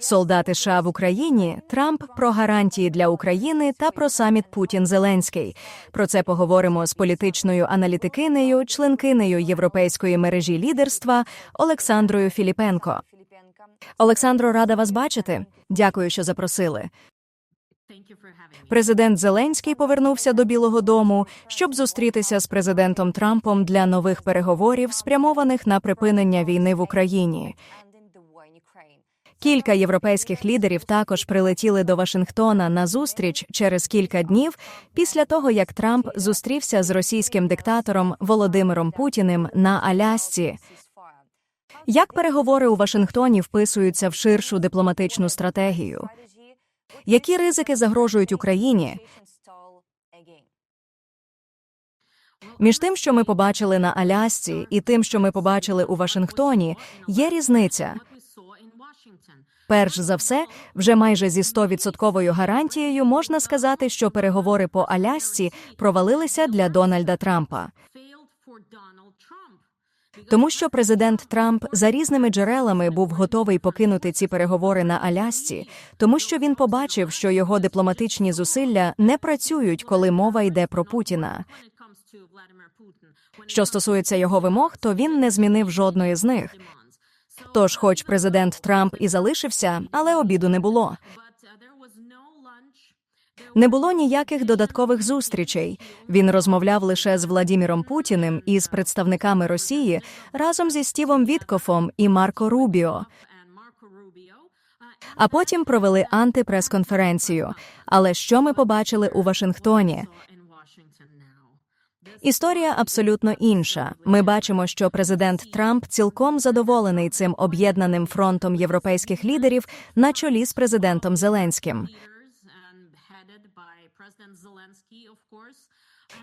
Солдати США в Україні, Трамп про гарантії для України та про саміт Путін Зеленський. Про це поговоримо з політичною аналітикинею, членкинею європейської мережі лідерства Олександрою Філіпенко. Олександро, рада вас бачити. Дякую, що запросили. Президент Зеленський повернувся до Білого Дому, щоб зустрітися з президентом Трампом для нових переговорів, спрямованих на припинення війни в Україні. Кілька європейських лідерів також прилетіли до Вашингтона на зустріч через кілька днів після того, як Трамп зустрівся з російським диктатором Володимиром Путіним на Алясці. Як переговори у Вашингтоні вписуються в ширшу дипломатичну стратегію? Які ризики загрожують Україні? Між тим, що ми побачили на Алясці, і тим, що ми побачили у Вашингтоні, є різниця. Перш за все, вже майже зі 100% гарантією можна сказати, що переговори по Алясці провалилися для Дональда Трампа. Тому що президент Трамп за різними джерелами був готовий покинути ці переговори на Алясці, тому що він побачив, що його дипломатичні зусилля не працюють, коли мова йде про Путіна. Що стосується його вимог, то він не змінив жодної з них. Тож, хоч президент Трамп і залишився, але обіду не було. Не було ніяких додаткових зустрічей. Він розмовляв лише з Владіміром Путіним і з представниками Росії разом зі Стівом Віткофом і Марко Рубіо. А потім провели антипрес-конференцію. Але що ми побачили у Вашингтоні? Історія абсолютно інша. Ми бачимо, що президент Трамп цілком задоволений цим об'єднаним фронтом європейських лідерів на чолі з президентом Зеленським.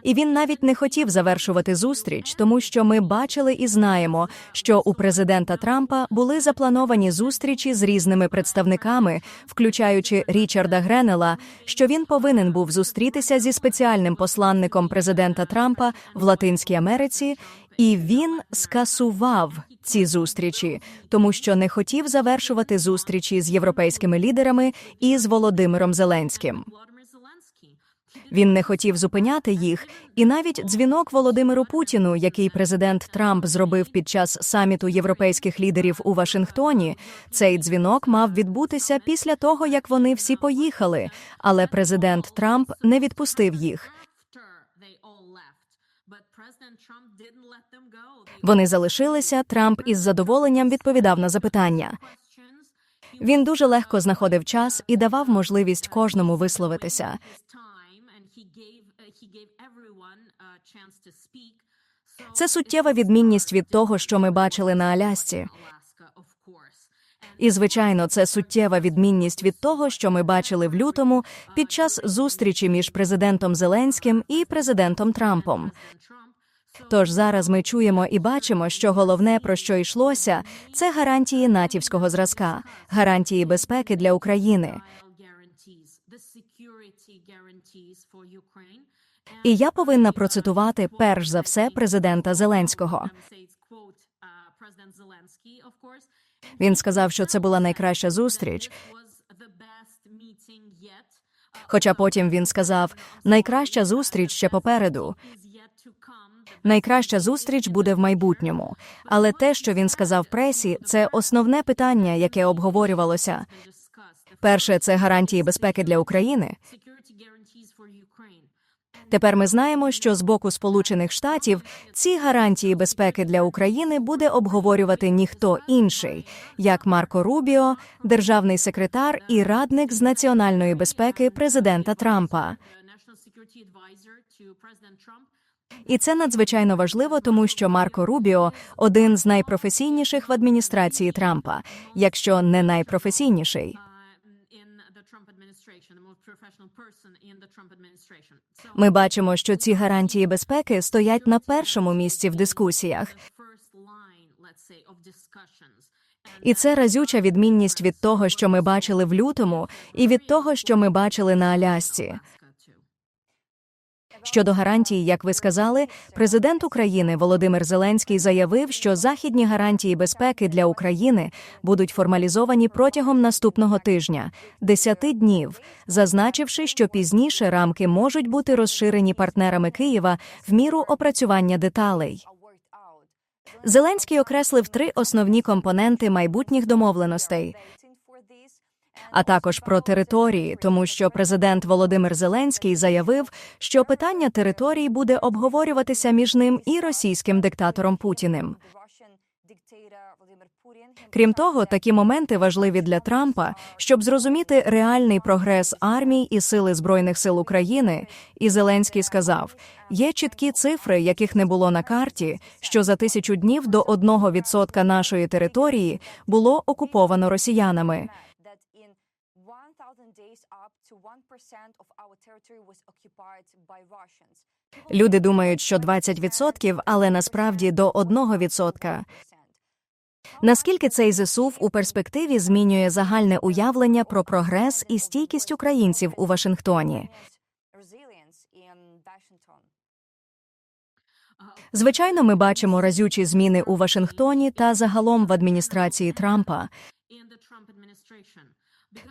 І він навіть не хотів завершувати зустріч, тому що ми бачили і знаємо, що у президента Трампа були заплановані зустрічі з різними представниками, включаючи Річарда Гренела, що він повинен був зустрітися зі спеціальним посланником президента Трампа в Латинській Америці, і він скасував ці зустрічі, тому що не хотів завершувати зустрічі з європейськими лідерами і з Володимиром Зеленським. Він не хотів зупиняти їх, і навіть дзвінок Володимиру Путіну, який президент Трамп зробив під час саміту європейських лідерів у Вашингтоні, цей дзвінок мав відбутися після того, як вони всі поїхали. Але президент Трамп не відпустив їх. Вони залишилися. Трамп із задоволенням відповідав на запитання. Він дуже легко знаходив час і давав можливість кожному висловитися. Це суттєва відмінність від того, що ми бачили на Алясці. І, звичайно, це суттєва відмінність від того, що ми бачили в лютому під час зустрічі між президентом Зеленським і президентом Трампом. Тож зараз ми чуємо і бачимо, що головне про що йшлося, це гарантії натівського зразка, гарантії безпеки для України. І я повинна процитувати перш за все президента Зеленського. Він сказав, що це була найкраща зустріч. Хоча потім він сказав, найкраща зустріч ще попереду. Найкраща зустріч буде в майбутньому. Але те, що він сказав пресі, це основне питання, яке обговорювалося. Перше це гарантії безпеки для України. Тепер ми знаємо, що з боку Сполучених Штатів ці гарантії безпеки для України буде обговорювати ніхто інший, як Марко Рубіо, державний секретар і радник з національної безпеки президента Трампа. І це надзвичайно важливо, тому що Марко Рубіо один з найпрофесійніших в адміністрації Трампа, якщо не найпрофесійніший. Ми бачимо, що ці гарантії безпеки стоять на першому місці в дискусіях. І це разюча відмінність від того, що ми бачили в лютому, і від того, що ми бачили на Алясці. Щодо гарантій, як ви сказали, президент України Володимир Зеленський заявив, що західні гарантії безпеки для України будуть формалізовані протягом наступного тижня 10 днів, зазначивши, що пізніше рамки можуть бути розширені партнерами Києва в міру опрацювання деталей. Зеленський окреслив три основні компоненти майбутніх домовленостей. А також про території, тому що президент Володимир Зеленський заявив, що питання територій буде обговорюватися між ним і російським диктатором Путіним. Крім того, такі моменти важливі для Трампа, щоб зрозуміти реальний прогрес армій і сили збройних сил України. І Зеленський сказав: є чіткі цифри, яких не було на карті, що за тисячу днів до 1% нашої території було окуповано росіянами. Люди думають, що 20%, але насправді до 1%. Наскільки цей зсув у перспективі змінює загальне уявлення про прогрес і стійкість українців у Вашингтоні? Звичайно, ми бачимо разючі зміни у Вашингтоні та загалом в адміністрації Трампа,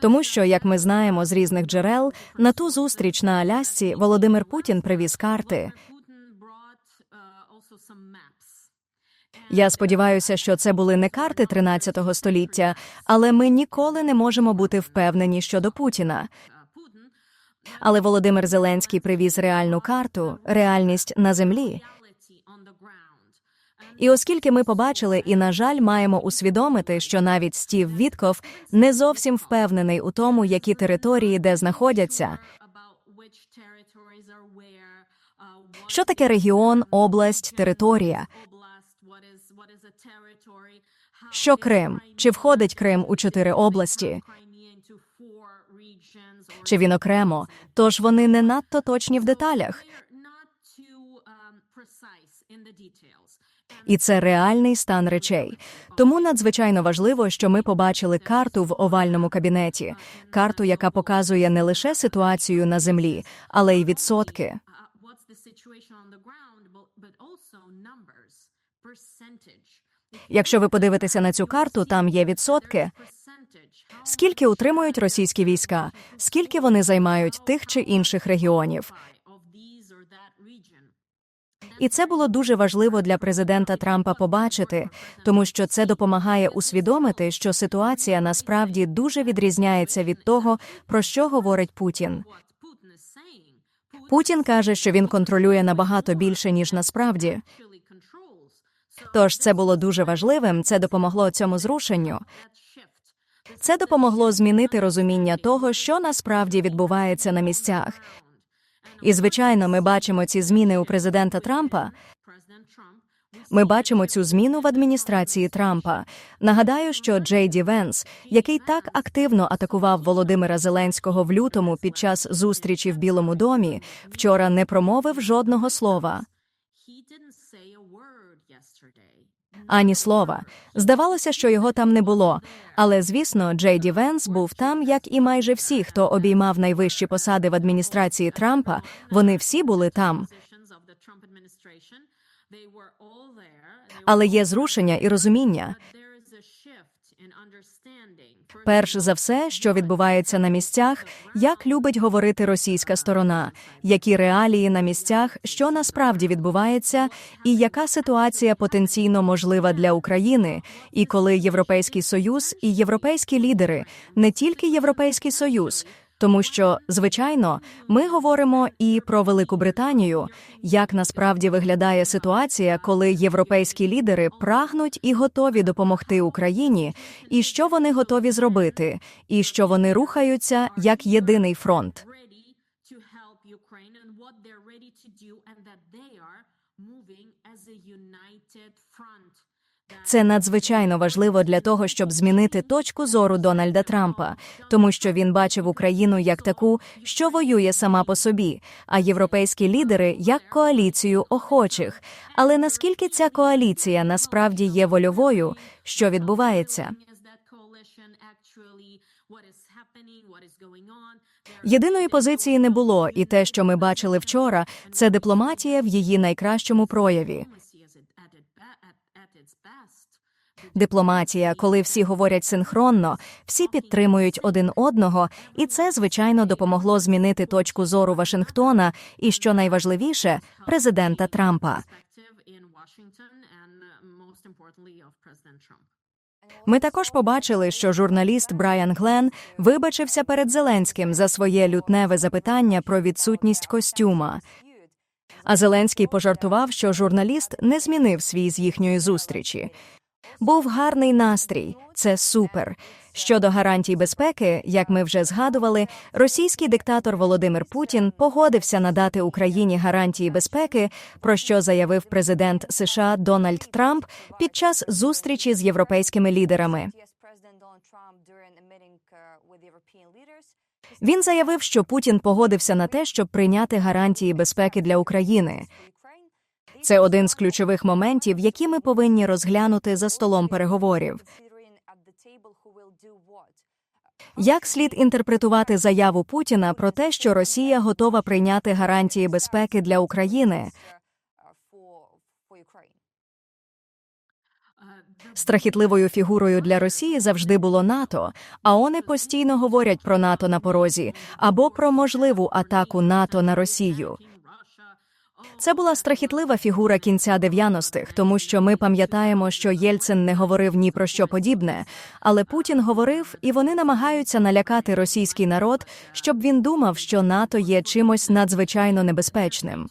тому що, як ми знаємо з різних джерел, на ту зустріч на Алясці Володимир Путін привіз карти. Я сподіваюся, що це були не карти 13 століття, але ми ніколи не можемо бути впевнені щодо Путіна. Але Володимир Зеленський привіз реальну карту, реальність на землі. І оскільки ми побачили і, на жаль, маємо усвідомити, що навіть Стів Вітков не зовсім впевнений у тому, які території де знаходяться. Що таке регіон, область, територія? Що Крим? Чи входить Крим у чотири області? Чи він окремо? Тож вони не надто точні в деталях. І це реальний стан речей. Тому надзвичайно важливо, що ми побачили карту в овальному кабінеті, карту, яка показує не лише ситуацію на землі, але й відсотки. Якщо ви подивитеся на цю карту, там є відсотки. Скільки утримують російські війська, скільки вони займають тих чи інших регіонів. І це було дуже важливо для президента Трампа побачити, тому що це допомагає усвідомити, що ситуація насправді дуже відрізняється від того, про що говорить Путін. Путін каже, що він контролює набагато більше ніж насправді. Тож це було дуже важливим. Це допомогло цьому зрушенню. Це допомогло змінити розуміння того, що насправді відбувається на місцях. І, звичайно, ми бачимо ці зміни у президента Трампа. Ми бачимо цю зміну в адміністрації Трампа. Нагадаю, що Джей Ді Венс, який так активно атакував Володимира Зеленського в лютому під час зустрічі в Білому домі, вчора не промовив жодного слова. Ані слова. Здавалося, що його там не було. Але, звісно, Джей Ді Венс був там, як і майже всі, хто обіймав найвищі посади в адміністрації Трампа. Вони всі були там. Але є зрушення і розуміння. Перш за все, що відбувається на місцях, як любить говорити російська сторона, які реалії на місцях, що насправді відбувається, і яка ситуація потенційно можлива для України, і коли Європейський Союз і європейські лідери, не тільки Європейський Союз. Тому що, звичайно, ми говоримо і про Велику Британію, як насправді виглядає ситуація, коли європейські лідери прагнуть і готові допомогти Україні, і що вони готові зробити, і що вони рухаються як єдиний фронт. Це надзвичайно важливо для того, щоб змінити точку зору Дональда Трампа, тому що він бачив Україну як таку, що воює сама по собі, а європейські лідери як коаліцію охочих. Але наскільки ця коаліція насправді є вольовою, що відбувається? Єдиної позиції не було, і те, що ми бачили вчора, це дипломатія в її найкращому прояві. Дипломатія, коли всі говорять синхронно, всі підтримують один одного, і це, звичайно, допомогло змінити точку зору Вашингтона і, що найважливіше, президента Трампа. Ми також побачили, що журналіст Брайан Глен вибачився перед Зеленським за своє лютневе запитання про відсутність костюма. А Зеленський пожартував, що журналіст не змінив свій з їхньої зустрічі. Був гарний настрій, це супер. Щодо гарантій безпеки, як ми вже згадували, російський диктатор Володимир Путін погодився надати Україні гарантії безпеки, про що заявив президент США Дональд Трамп під час зустрічі з європейськими лідерами. Він заявив, що Путін погодився на те, щоб прийняти гарантії безпеки для України. Це один з ключових моментів, які ми повинні розглянути за столом переговорів. Як слід інтерпретувати заяву Путіна про те, що Росія готова прийняти гарантії безпеки для України? Страхітливою фігурою для Росії завжди було НАТО, а вони постійно говорять про НАТО на порозі або про можливу атаку НАТО на Росію. Це була страхітлива фігура кінця 90-х, тому що ми пам'ятаємо, що Єльцин не говорив ні про що подібне, але Путін говорив, і вони намагаються налякати російський народ, щоб він думав, що НАТО є чимось надзвичайно небезпечним.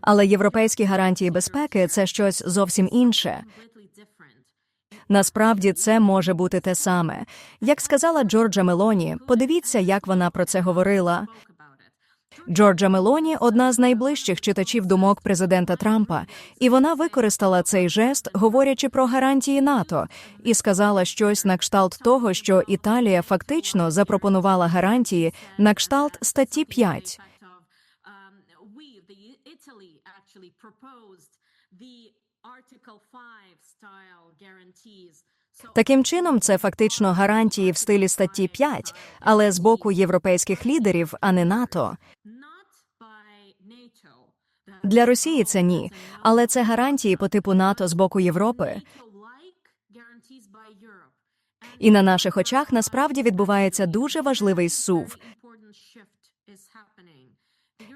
Але європейські гарантії безпеки це щось зовсім інше. Насправді це може бути те саме. Як сказала Джорджа Мелоні, подивіться, як вона про це говорила. Джорджа Мелоні одна з найближчих читачів думок президента Трампа, і вона використала цей жест, говорячи про гарантії НАТО, і сказала щось на кшталт того, що Італія фактично запропонувала гарантії на кшталт статті 5. fact of um, Italy, actually proposed the Article 5 style guarantees. So Таким чином, це фактично гарантії в стилі статті 5, але з боку європейських лідерів, а не НАТО. Для Росії це ні, але це гарантії по типу НАТО з боку Європи. І на наших очах насправді відбувається дуже важливий сув.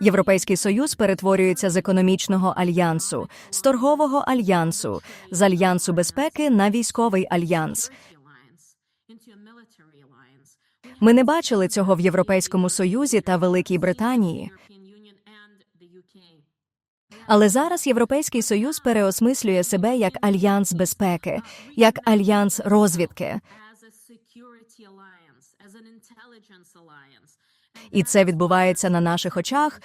Європейський союз перетворюється з економічного альянсу, з торгового альянсу, з альянсу безпеки на військовий альянс. Ми не бачили цього в Європейському Союзі та Великій Британії. Але зараз Європейський Союз переосмислює себе як альянс безпеки, як альянс розвідки. І це відбувається на наших очах.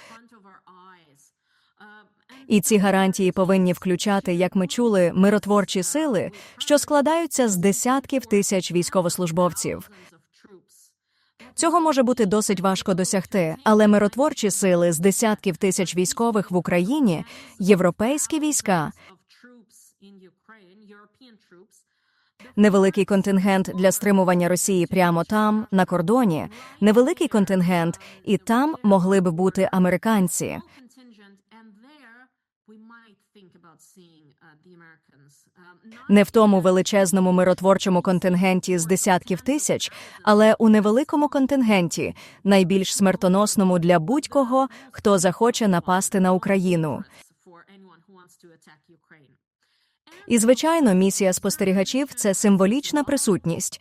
І ці гарантії повинні включати, як ми чули, миротворчі сили, що складаються з десятків тисяч військовослужбовців. Цього може бути досить важко досягти, але миротворчі сили з десятків тисяч військових в Україні, європейські війська, невеликий контингент для стримування Росії прямо там, на кордоні, невеликий контингент, і там могли б бути американці. Не в тому величезному миротворчому контингенті з десятків тисяч, але у невеликому контингенті, найбільш смертоносному для будь-кого, хто захоче напасти на Україну. І звичайно, місія спостерігачів це символічна присутність.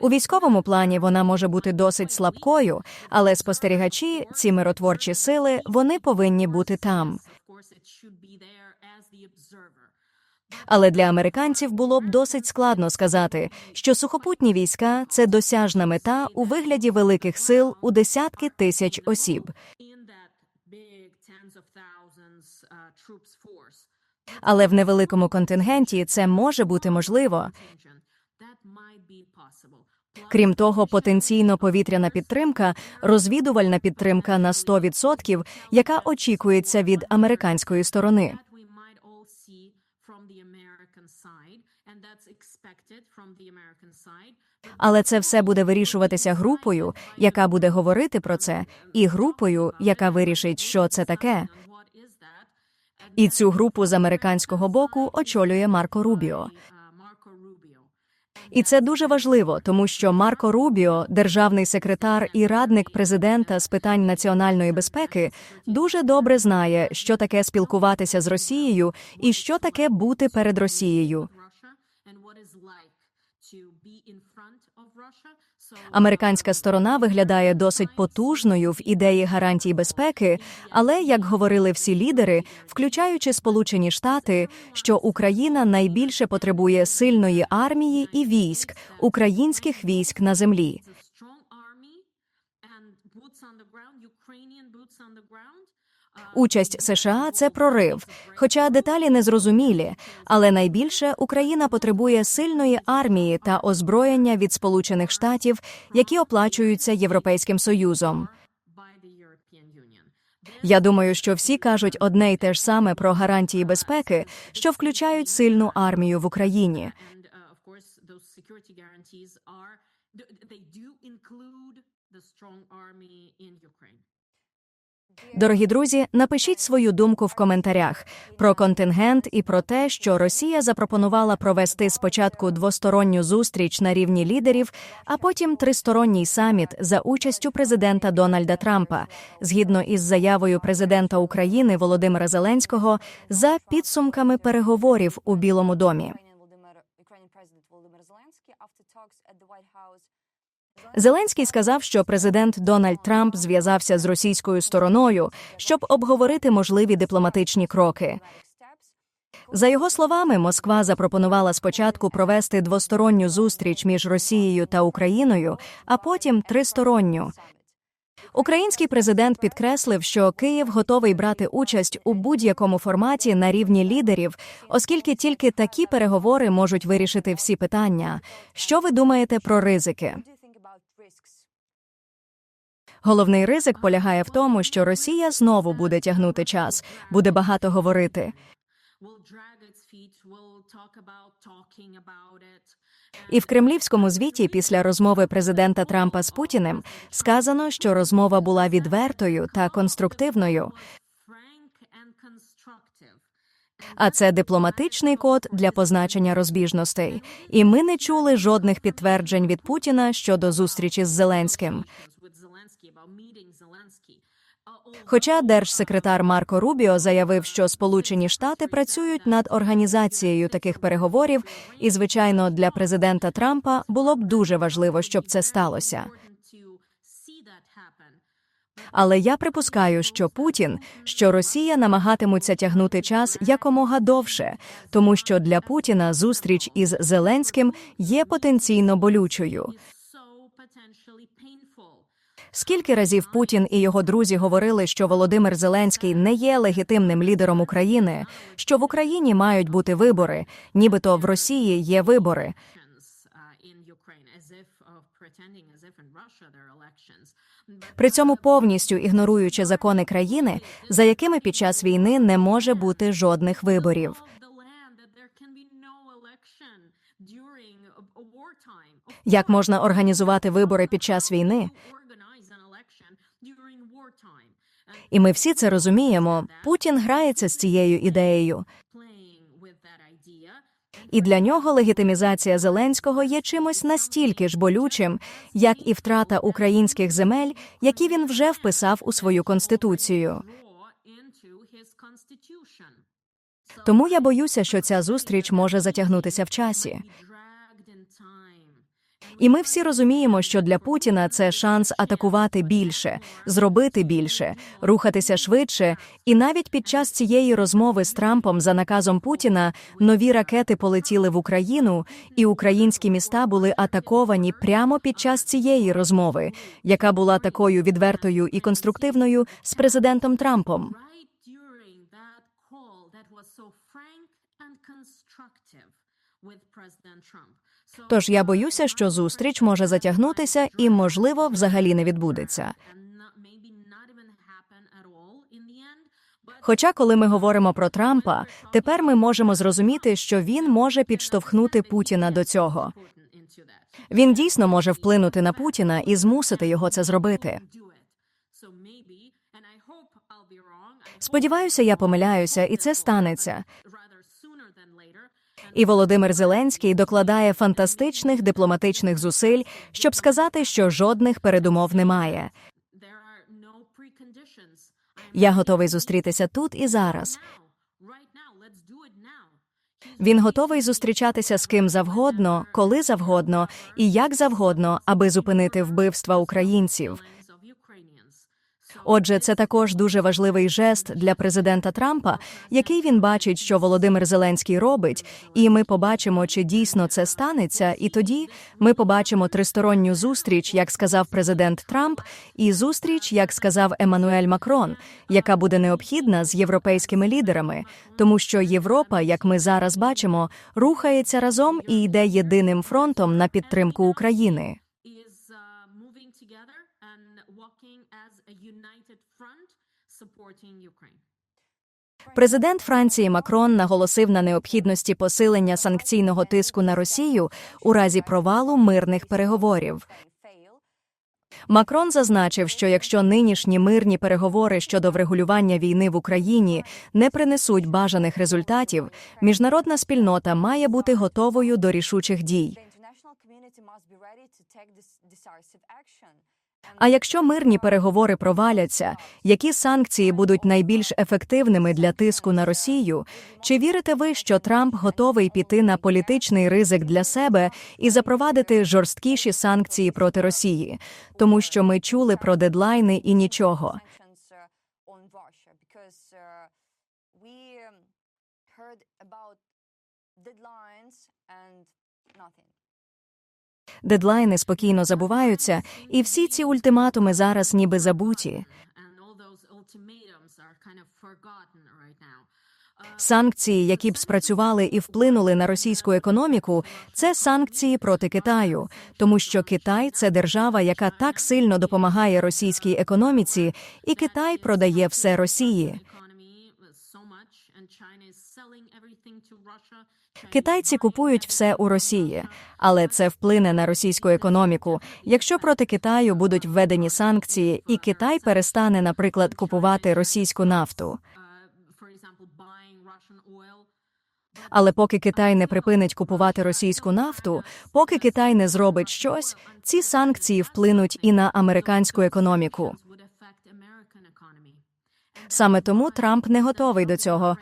У військовому плані вона може бути досить слабкою, але спостерігачі, ці миротворчі сили, вони повинні бути там. Але для американців було б досить складно сказати, що сухопутні війська це досяжна мета у вигляді великих сил у десятки тисяч осіб. Але в невеликому контингенті це може бути можливо. Крім того, потенційно повітряна підтримка, розвідувальна підтримка на 100%, яка очікується від американської сторони. Але це все буде вирішуватися групою, яка буде говорити про це, і групою, яка вирішить, що це таке. And what is that? And І цю групу з американського боку очолює Марко Рубіо. І це дуже важливо, тому що Марко Рубіо, державний секретар і радник президента з питань національної безпеки, дуже добре знає, що таке спілкуватися з Росією і що таке бути перед Росією. Американська сторона виглядає досить потужною в ідеї гарантій безпеки, але як говорили всі лідери, включаючи Сполучені Штати, що Україна найбільше потребує сильної армії і військ, українських військ на землі. it's a strong army and boots on the ground, Ukrainian boots on the ground. Uh, Участь США це прорив, хоча деталі не зрозумілі. Але найбільше Україна потребує сильної армії та озброєння від Сполучених Штатів, які оплачуються Європейським Союзом. Я думаю, що всі кажуть одне й те ж саме про гарантії безпеки, що включають сильну армію в Україні. They do include the strong army in Ukraine. Дорогі друзі, напишіть свою думку в коментарях про контингент і про те, що Росія запропонувала провести спочатку двосторонню зустріч на рівні лідерів, а потім тристоронній саміт за участю президента Дональда Трампа, згідно із заявою президента України Володимира Зеленського за підсумками переговорів у Білому домі. Зеленський сказав, що президент Дональд Трамп зв'язався з російською стороною, щоб обговорити можливі дипломатичні кроки. За його словами, Москва запропонувала спочатку провести двосторонню зустріч між Росією та Україною, а потім тристоронню. Український президент підкреслив, що Київ готовий брати участь у будь-якому форматі на рівні лідерів, оскільки тільки такі переговори можуть вирішити всі питання. Що ви думаєте про ризики? Головний ризик полягає в тому, що Росія знову буде тягнути час, буде багато говорити. І в кремлівському звіті після розмови президента Трампа з Путіним сказано, що розмова була відвертою та конструктивною. А це дипломатичний код для позначення розбіжностей. І ми не чули жодних підтверджень від Путіна щодо зустрічі з Зеленським. Хоча держсекретар Марко Рубіо заявив, що Сполучені Штати працюють над організацією таких переговорів, і звичайно, для президента Трампа було б дуже важливо, щоб це сталося. Але я припускаю, що Путін, що Росія намагатимуться тягнути час якомога довше, тому що для Путіна зустріч із Зеленським є потенційно болючою. Скільки разів Путін і його друзі говорили, що Володимир Зеленський не є легітимним лідером України, що в Україні мають бути вибори, нібито в Росії є вибори. При цьому повністю ігноруючи закони країни, за якими під час війни не може бути жодних виборів. Як можна організувати вибори під час війни? І ми всі це розуміємо. Путін грається з цією ідеєю, і для нього легітимізація Зеленського є чимось настільки ж болючим, як і втрата українських земель, які він вже вписав у свою конституцію. Тому я боюся, що ця зустріч може затягнутися в часі. І ми всі розуміємо, що для Путіна це шанс атакувати більше, зробити більше, рухатися швидше. І навіть під час цієї розмови з Трампом за наказом Путіна нові ракети полетіли в Україну, і українські міста були атаковані прямо під час цієї розмови, яка була такою відвертою і конструктивною з президентом Трампом. with President Trump. Тож я боюся, що зустріч може затягнутися і, можливо, взагалі не відбудеться. Хоча, коли ми говоримо про Трампа, тепер ми можемо зрозуміти, що він може підштовхнути Путіна до цього. Він дійсно може вплинути на Путіна і змусити його це зробити. Сподіваюся, я помиляюся, і це станеться. І Володимир Зеленський докладає фантастичних дипломатичних зусиль, щоб сказати, що жодних передумов немає. Я готовий зустрітися тут і зараз. Він готовий зустрічатися з ким завгодно, коли завгодно і як завгодно, аби зупинити вбивства українців. Отже, це також дуже важливий жест для президента Трампа, який він бачить, що Володимир Зеленський робить, і ми побачимо, чи дійсно це станеться. І тоді ми побачимо тристоронню зустріч, як сказав президент Трамп, і зустріч, як сказав Еммануель Макрон, яка буде необхідна з європейськими лідерами, тому що Європа, як ми зараз бачимо, рухається разом і йде єдиним фронтом на підтримку України. Ukraine. Президент Франції Макрон наголосив на необхідності посилення санкційного тиску на Росію у разі провалу мирних переговорів. Макрон зазначив, що якщо нинішні мирні переговори щодо врегулювання війни в Україні не принесуть бажаних результатів, міжнародна спільнота має бути готовою до рішучих дій. А якщо мирні переговори проваляться, які санкції будуть найбільш ефективними для тиску на Росію? Чи вірите ви, що Трамп готовий піти на політичний ризик для себе і запровадити жорсткіші санкції проти Росії? Тому що ми чули про дедлайни і нічого. heard about deadlines. Дедлайни спокійно забуваються, і всі ці ультиматуми зараз ніби забуті. Uh, Санкції, які б спрацювали і вплинули на російську економіку, це санкції проти Китаю, тому що Китай це держава, яка так сильно допомагає російській економіці, і Китай продає все Росії. Китайці купують все у Росії, але це вплине на російську економіку. Якщо проти Китаю будуть введені санкції, і Китай перестане, наприклад, купувати російську нафту. Але поки Китай не припинить купувати російську нафту, поки Китай не зробить щось, ці санкції вплинуть і на американську економіку. Саме тому Трамп не готовий до цього.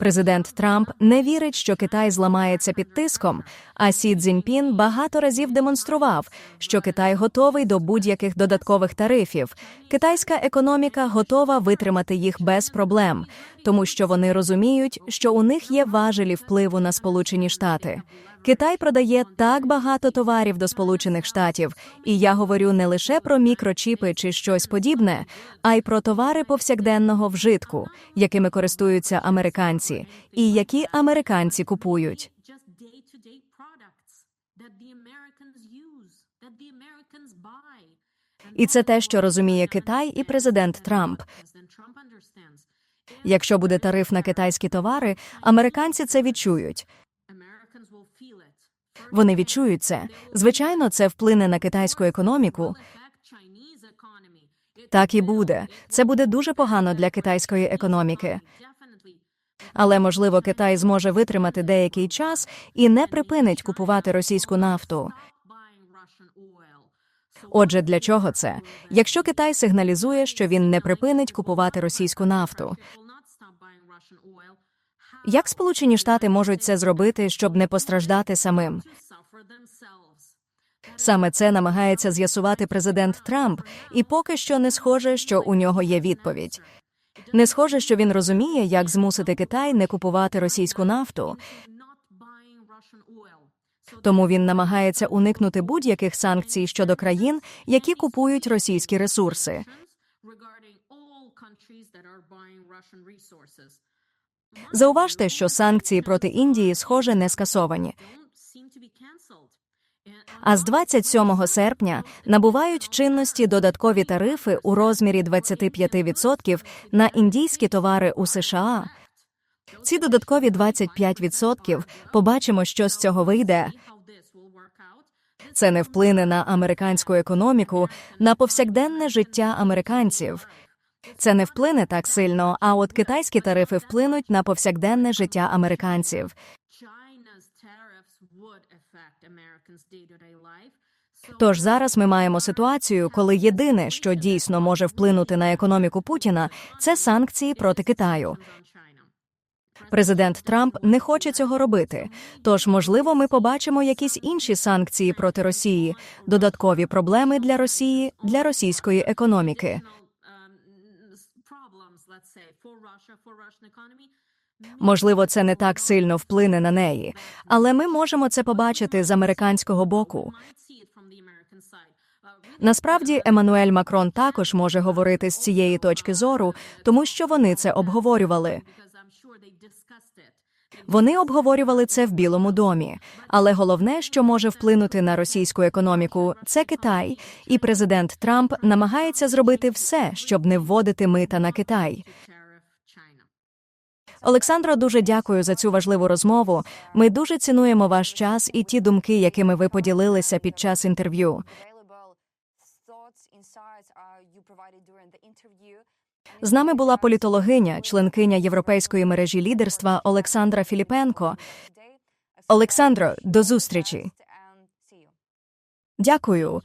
Президент Трамп не вірить, що Китай зламається під тиском. А Сі Цзіньпін багато разів демонстрував, що Китай готовий до будь-яких додаткових тарифів. Китайська економіка готова витримати їх без проблем, тому що вони розуміють, що у них є важелі впливу на Сполучені Штати. Китай продає так багато товарів до Сполучених Штатів, і я говорю не лише про мікрочіпи чи щось подібне, а й про товари повсякденного вжитку, якими користуються американці, і які американці купують. І це те, що розуміє Китай і президент Трамп. Якщо буде тариф на китайські товари, американці це відчують. Вони відчують це. Звичайно, це вплине на китайську економіку. Так і буде. Це буде дуже погано для китайської економіки. Але можливо, Китай зможе витримати деякий час і не припинить купувати російську нафту. Отже, для чого це? Якщо Китай сигналізує, що він не припинить купувати російську нафту, як Сполучені Штати можуть це зробити, щоб не постраждати самим? Саме це намагається з'ясувати президент Трамп, і поки що не схоже, що у нього є відповідь. Не схоже, що він розуміє, як змусити Китай не купувати російську нафту, тому він намагається уникнути будь-яких санкцій щодо країн, які купують російські ресурси. Зауважте, що санкції проти Індії, схоже, не скасовані. А з 27 серпня набувають чинності додаткові тарифи у розмірі 25% на індійські товари у США. Ці додаткові 25% побачимо, що з цього вийде. Це не вплине на американську економіку, на повсякденне життя американців. Це не вплине так сильно, а от китайські тарифи вплинуть на повсякденне життя американців. Тож зараз ми маємо ситуацію, коли єдине, що дійсно може вплинути на економіку Путіна, це санкції проти Китаю. Президент Трамп не хоче цього робити. Тож, можливо, ми побачимо якісь інші санкції проти Росії, додаткові проблеми для Росії, для російської економіки. Можливо, це не так сильно вплине на неї, але ми можемо це побачити з американського боку. Насправді, Еммануель Макрон також може говорити з цієї точки зору, тому що вони це обговорювали. Вони обговорювали це в Білому домі. Але головне, що може вплинути на російську економіку, це Китай. І президент Трамп намагається зробити все, щоб не вводити мита на Китай. Олександро, дуже дякую за цю важливу розмову. Ми дуже цінуємо ваш час і ті думки, якими ви поділилися під час інтерв'ю. З нами була політологиня, членкиня Європейської мережі лідерства Олександра Філіпенко. Олександро, до зустрічі. Дякую.